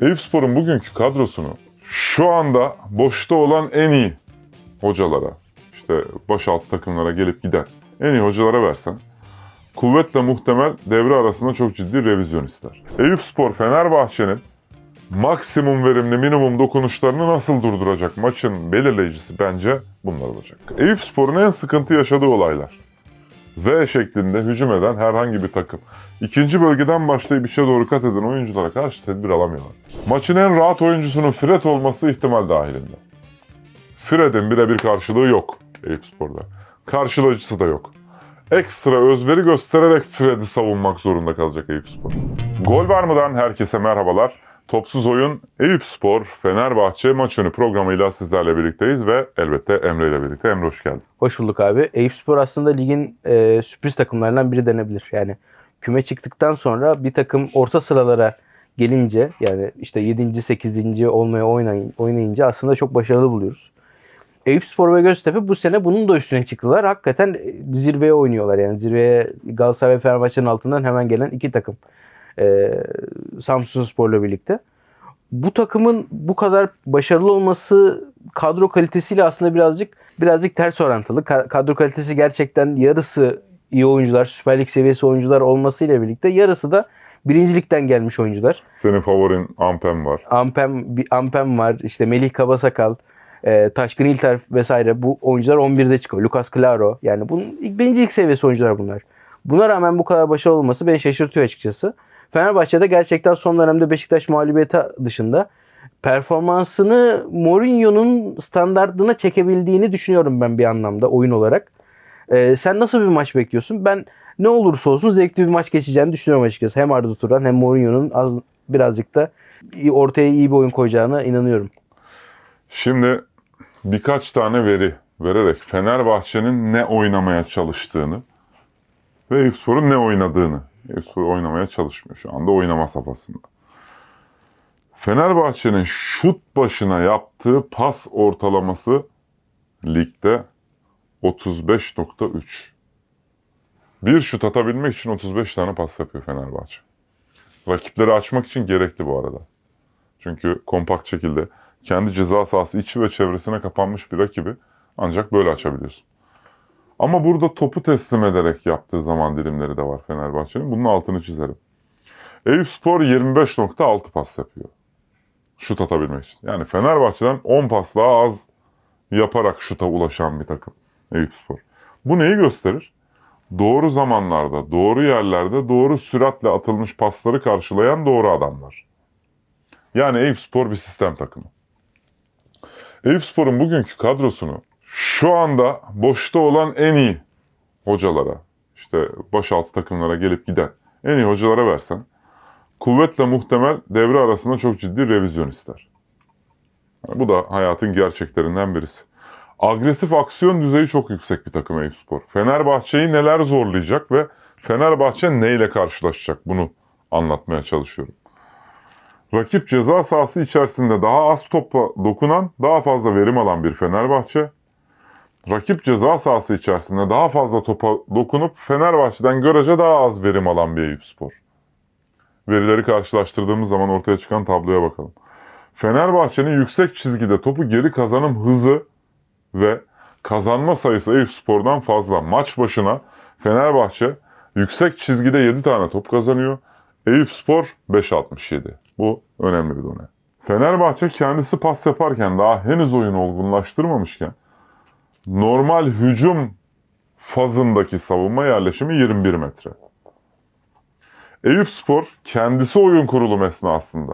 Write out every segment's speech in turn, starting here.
Eyüpspor'un bugünkü kadrosunu şu anda boşta olan en iyi hocalara, işte başaltı takımlara gelip giden en iyi hocalara versen kuvvetle muhtemel devre arasında çok ciddi revizyon ister. Eyüpspor Fenerbahçe'nin maksimum verimli minimum dokunuşlarını nasıl durduracak maçın belirleyicisi bence bunlar olacak. Eyüpspor'un en sıkıntı yaşadığı olaylar. V şeklinde hücum eden herhangi bir takım. İkinci bölgeden başlayıp içe doğru kat eden oyunculara karşı tedbir alamıyorlar. Maçın en rahat oyuncusunun Fred olması ihtimal dahilinde. Fred'in birebir karşılığı yok Eyüpspor'da. Karşılayıcısı da yok. Ekstra özveri göstererek Fred'i savunmak zorunda kalacak Eyüpspor. Gol var mıdan herkese merhabalar. Topsuz oyun Eyüpspor Fenerbahçe maç önü programıyla sizlerle birlikteyiz ve elbette Emre ile birlikte. Emre hoş geldin. Hoş bulduk abi. Eyüpspor aslında ligin e, sürpriz takımlarından biri denebilir. Yani küme çıktıktan sonra bir takım orta sıralara gelince yani işte 7. 8. olmaya oynayın, oynayınca aslında çok başarılı buluyoruz. Eyüpspor ve Göztepe bu sene bunun da üstüne çıktılar. Hakikaten e, zirveye oynuyorlar yani. Zirveye Galatasaray ve Fenerbahçe'nin altından hemen gelen iki takım. E, Samsunspor'la birlikte. Bu takımın bu kadar başarılı olması kadro kalitesiyle aslında birazcık birazcık ters orantılı. Ka- Kadro kalitesi gerçekten yarısı iyi oyuncular, Süper Lig seviyesi oyuncular olmasıyla birlikte yarısı da birincilikten gelmiş oyuncular. Senin favorin Ampem var. Ampem, Ampem var, işte Melih Kabasakal, e, Taşkın İlter vesaire bu oyuncular 11'de çıkıyor. Lucas Claro yani bunun ilk birincilik seviyesi oyuncular bunlar. Buna rağmen bu kadar başarılı olması beni şaşırtıyor açıkçası. Fenerbahçe'de gerçekten son dönemde Beşiktaş mağlubiyeti dışında performansını Mourinho'nun standartına çekebildiğini düşünüyorum ben bir anlamda oyun olarak. Ee, sen nasıl bir maç bekliyorsun? Ben ne olursa olsun zevkli bir maç geçeceğini düşünüyorum açıkçası. Hem Arda Turan hem Mourinho'nun az birazcık da ortaya iyi bir oyun koyacağına inanıyorum. Şimdi birkaç tane veri vererek Fenerbahçe'nin ne oynamaya çalıştığını ve Eyüpspor'un ne oynadığını. Eyüpspor oynamaya çalışmıyor şu anda oynama safhasında. Fenerbahçe'nin şut başına yaptığı pas ortalaması ligde 35.3. Bir şut atabilmek için 35 tane pas yapıyor Fenerbahçe. Rakipleri açmak için gerekli bu arada. Çünkü kompakt şekilde kendi ceza sahası içi ve çevresine kapanmış bir rakibi ancak böyle açabiliyorsun. Ama burada topu teslim ederek yaptığı zaman dilimleri de var Fenerbahçe'nin. Bunun altını çizerim. Eyüpspor 25.6 pas yapıyor. Şut atabilmek için. Yani Fenerbahçe'den 10 pas daha az yaparak şuta ulaşan bir takım Eyüpspor. Bu neyi gösterir? Doğru zamanlarda, doğru yerlerde, doğru süratle atılmış pasları karşılayan doğru adamlar. Yani Eyüpspor bir sistem takımı. Eyüpspor'un bugünkü kadrosunu şu anda boşta olan en iyi hocalara, işte başaltı takımlara gelip giden en iyi hocalara versen kuvvetle muhtemel devre arasında çok ciddi revizyon ister. Yani bu da hayatın gerçeklerinden birisi. Agresif aksiyon düzeyi çok yüksek bir takım Eyüpspor. Fenerbahçe'yi neler zorlayacak ve Fenerbahçe neyle karşılaşacak bunu anlatmaya çalışıyorum. Rakip ceza sahası içerisinde daha az topa dokunan, daha fazla verim alan bir Fenerbahçe. Rakip ceza sahası içerisinde daha fazla topa dokunup Fenerbahçe'den görece daha az verim alan bir Eyüpspor. Verileri karşılaştırdığımız zaman ortaya çıkan tabloya bakalım. Fenerbahçe'nin yüksek çizgide topu geri kazanım hızı ve kazanma sayısı Eyüpspor'dan fazla. Maç başına Fenerbahçe yüksek çizgide 7 tane top kazanıyor. Eyüpspor 5.67. Bu önemli bir done. Fenerbahçe kendisi pas yaparken daha henüz oyunu olgunlaştırmamışken normal hücum fazındaki savunma yerleşimi 21 metre. Eyüpspor kendisi oyun kurulum esnasında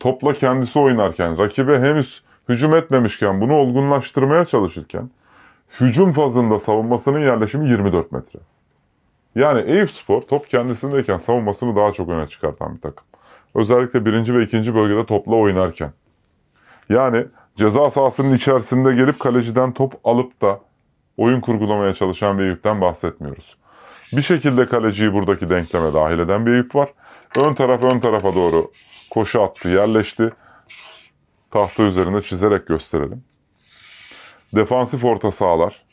topla kendisi oynarken, rakibe henüz hücum etmemişken, bunu olgunlaştırmaya çalışırken hücum fazında savunmasının yerleşimi 24 metre. Yani Eyüpspor top kendisindeyken savunmasını daha çok öne çıkartan bir takım. Özellikle birinci ve ikinci bölgede topla oynarken. Yani ceza sahasının içerisinde gelip kaleciden top alıp da oyun kurgulamaya çalışan bir Eyüp'ten bahsetmiyoruz. Bir şekilde kaleciyi buradaki denkleme dahil eden bir Eyüp var. Ön taraf ön tarafa doğru koşu attı, yerleşti. Tahta üzerinde çizerek gösterelim. Defansif orta sahalar.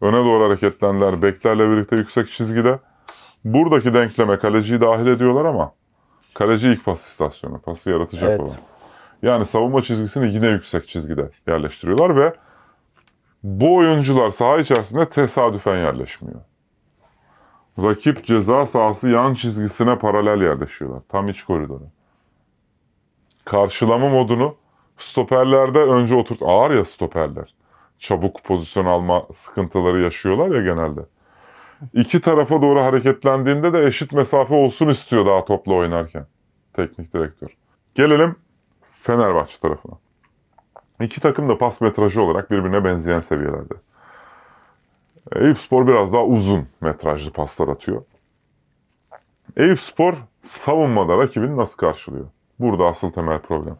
Öne doğru hareketlendiler. Beklerle birlikte yüksek çizgide. Buradaki denkleme kaleciyi dahil ediyorlar ama Kaleci ilk pas istasyonu. Pası yaratacak Evet. olan. Yani savunma çizgisini yine yüksek çizgide yerleştiriyorlar ve bu oyuncular saha içerisinde tesadüfen yerleşmiyor. Rakip ceza sahası yan çizgisine paralel yerleşiyorlar. Tam iç koridora. Karşılama modunu stoperlerde önce oturt. Ağır ya stoperler. Çabuk pozisyon alma sıkıntıları yaşıyorlar ya genelde. İki tarafa doğru hareketlendiğinde de eşit mesafe olsun istiyor daha topla oynarken. Teknik direktör. Gelelim Fenerbahçe tarafına. İki takım da pas metrajı olarak birbirine benzeyen seviyelerde. Eyüpspor biraz daha uzun metrajlı paslar atıyor. Eyüpspor savunmada rakibini nasıl karşılıyor? Burada asıl temel problem.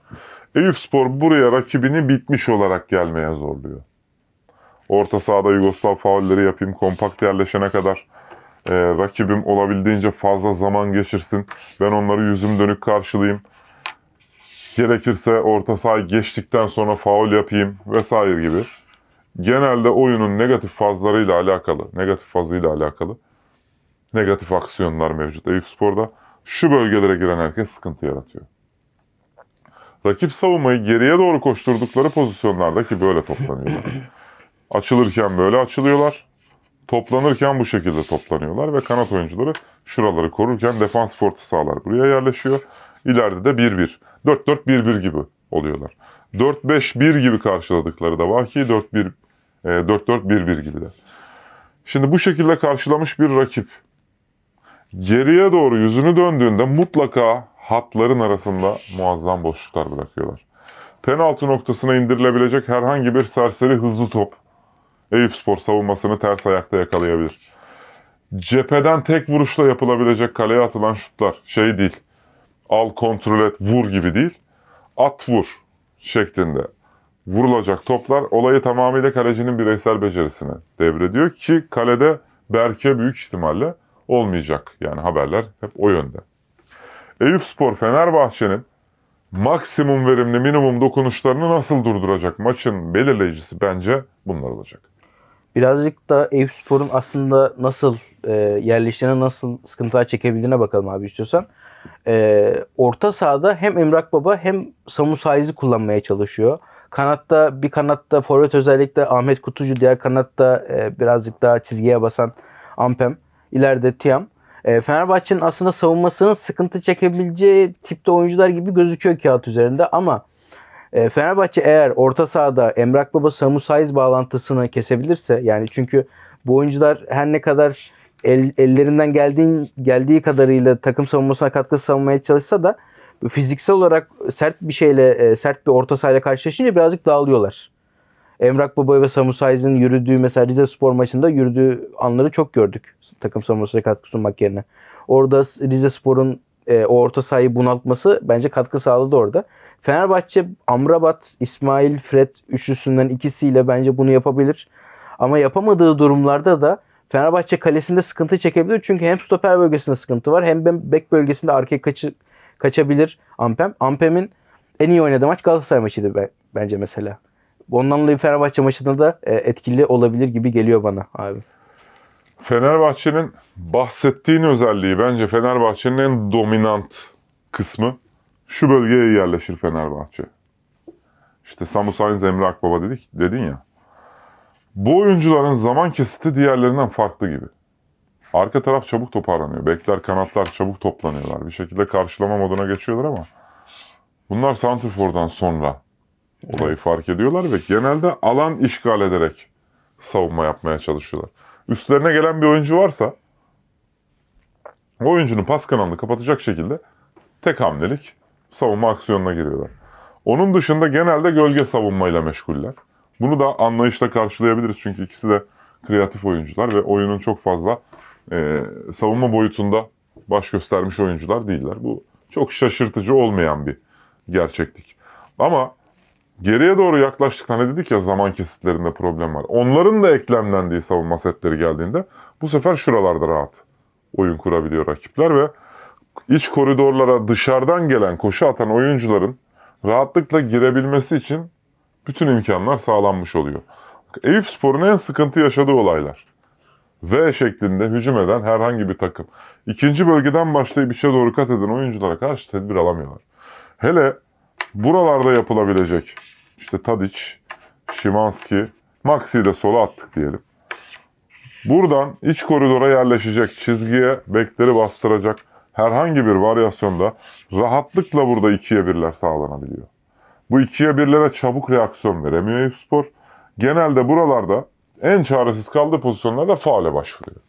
Eyüpspor buraya rakibini bitmiş olarak gelmeye zorluyor. Orta sahada Yugoslav faulleri yapayım, kompakt yerleşene kadar e, rakibim olabildiğince fazla zaman geçirsin. Ben onları yüzüm dönük karşılayayım. Gerekirse orta sahayı geçtikten sonra faul yapayım vesaire gibi. Genelde oyunun negatif fazlarıyla alakalı, negatif fazıyla alakalı negatif aksiyonlar mevcut Eyüpspor'da. Şu bölgelere giren herkes sıkıntı yaratıyor. Rakip savunmayı geriye doğru koşturdukları pozisyonlarda ki böyle toplanıyorlar. Açılırken böyle açılıyorlar. Toplanırken bu şekilde toplanıyorlar ve kanat oyuncuları şuraları korurken defans orta sahalar buraya yerleşiyor. İleride de 1-1. 4-4-1-1 gibi oluyorlar. 4-5-1 gibi karşıladıkları da var ki 4-1 e, 4-4-1-1 gibi de. Şimdi bu şekilde karşılamış bir rakip geriye doğru yüzünü döndüğünde mutlaka hatların arasında muazzam boşluklar bırakıyorlar. Penaltı noktasına indirilebilecek herhangi bir serseri hızlı top Eyüpspor savunmasını ters ayakta yakalayabilir. Cepheden tek vuruşla yapılabilecek kaleye atılan şutlar şey değil. Al kontrol et vur gibi değil. At vur şeklinde vurulacak toplar olayı tamamıyla kalecinin bireysel becerisine devrediyor ki kalede Berke büyük ihtimalle olmayacak. Yani haberler hep o yönde. Eyüpspor Fenerbahçe'nin maksimum verimli minimum dokunuşlarını nasıl durduracak maçın belirleyicisi bence bunlar olacak. Birazcık da Eyüpspor'un aslında nasıl e, yerleştiğine nasıl sıkıntılar çekebildiğine bakalım abi istiyorsan. E, orta sahada hem Emrak Baba hem Samu Saiz'i kullanmaya çalışıyor. Kanatta bir kanatta forvet özellikle Ahmet Kutucu, diğer kanatta e, birazcık daha çizgiye basan Ampem. İleride Tiam. E, Fenerbahçe'nin aslında savunmasının sıkıntı çekebileceği tipte oyuncular gibi gözüküyor kağıt üzerinde ama e, Fenerbahçe eğer orta sahada Emrak Baba Samu Saiz bağlantısını kesebilirse yani çünkü bu oyuncular her ne kadar el, ellerinden geldiğin, geldiği kadarıyla takım savunmasına katkı savunmaya çalışsa da fiziksel olarak sert bir şeyle e, sert bir orta sahayla karşılaşınca birazcık dağılıyorlar. Emrak Baba ve Samu Saiz'in yürüdüğü mesela Rize Spor maçında yürüdüğü anları çok gördük. Takım savunmasına katkı sunmak yerine. Orada Rize Spor'un e, o orta sahayı bunaltması bence katkı sağladı orada. Fenerbahçe Amrabat, İsmail, Fred üçlüsünden ikisiyle bence bunu yapabilir. Ama yapamadığı durumlarda da Fenerbahçe kalesinde sıkıntı çekebilir. Çünkü hem stoper bölgesinde sıkıntı var hem bek bölgesinde arkaya kaçı, kaçabilir Ampem. Ampem'in en iyi oynadığı maç Galatasaray maçıydı be- bence mesela. Ondan dolayı Fenerbahçe maçında da e, etkili olabilir gibi geliyor bana abi. Fenerbahçe'nin bahsettiğin özelliği bence Fenerbahçe'nin en dominant kısmı şu bölgeye yerleşir Fenerbahçe. İşte Samu Sainz, Emre Akbaba dedik, dedin ya. Bu oyuncuların zaman kesiti diğerlerinden farklı gibi. Arka taraf çabuk toparlanıyor. Bekler, kanatlar çabuk toplanıyorlar. Bir şekilde karşılama moduna geçiyorlar ama bunlar Santrfor'dan sonra olayı fark ediyorlar ve genelde alan işgal ederek savunma yapmaya çalışıyorlar. Üstlerine gelen bir oyuncu varsa o oyuncunun pas kanalını kapatacak şekilde tek hamlelik savunma aksiyonuna giriyorlar. Onun dışında genelde gölge savunmayla meşguller. Bunu da anlayışla karşılayabiliriz çünkü ikisi de kreatif oyuncular ve oyunun çok fazla e, savunma boyutunda baş göstermiş oyuncular değiller. Bu çok şaşırtıcı olmayan bir gerçeklik. Ama geriye doğru yaklaştık hani dedik ya zaman kesitlerinde problem var. Onların da eklemlendiği savunma setleri geldiğinde bu sefer şuralarda rahat oyun kurabiliyor rakipler ve iç koridorlara dışarıdan gelen koşu atan oyuncuların rahatlıkla girebilmesi için bütün imkanlar sağlanmış oluyor. Eyüp Spor'un en sıkıntı yaşadığı olaylar. V şeklinde hücum eden herhangi bir takım. İkinci bölgeden başlayıp içe doğru kat eden oyunculara karşı tedbir alamıyorlar. Hele buralarda yapılabilecek işte Tadic, Şimanski, Maxi'yi de sola attık diyelim. Buradan iç koridora yerleşecek çizgiye bekleri bastıracak herhangi bir varyasyonda rahatlıkla burada ikiye birler sağlanabiliyor. Bu ikiye birlere çabuk reaksiyon veremiyor Eyüpspor. Genelde buralarda en çaresiz kaldığı pozisyonlarda faule başvuruyor.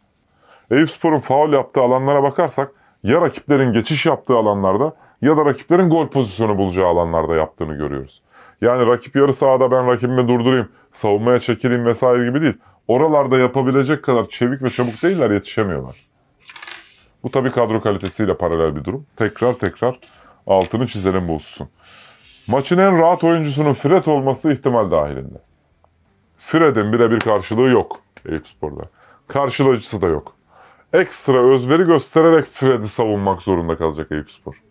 Eyüpspor'un faul yaptığı alanlara bakarsak ya rakiplerin geçiş yaptığı alanlarda ya da rakiplerin gol pozisyonu bulacağı alanlarda yaptığını görüyoruz. Yani rakip yarı sahada ben rakibimi durdurayım, savunmaya çekileyim vesaire gibi değil. Oralarda yapabilecek kadar çevik ve çabuk değiller, yetişemiyorlar. Bu tabii kadro kalitesiyle paralel bir durum. Tekrar tekrar altını çizelim bu hususun. Maçın en rahat oyuncusunun Fred olması ihtimal dahilinde. Fred'in birebir karşılığı yok Eyüpspor'da. Karşılayıcısı da yok. Ekstra özveri göstererek Fred'i savunmak zorunda kalacak Eyüpspor.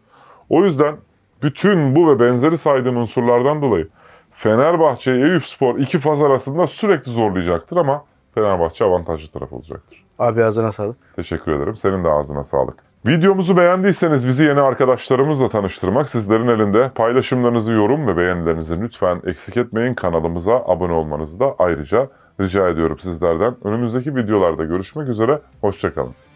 O yüzden bütün bu ve benzeri saydığım unsurlardan dolayı Fenerbahçe'yi Eyüpspor iki faz arasında sürekli zorlayacaktır ama Fenerbahçe avantajlı taraf olacaktır. Abi ağzına sağlık. Teşekkür ederim. Senin de ağzına sağlık. Videomuzu beğendiyseniz bizi yeni arkadaşlarımızla tanıştırmak sizlerin elinde. Paylaşımlarınızı, yorum ve beğenilerinizi lütfen eksik etmeyin. Kanalımıza abone olmanızı da ayrıca rica ediyorum sizlerden. Önümüzdeki videolarda görüşmek üzere. Hoşçakalın.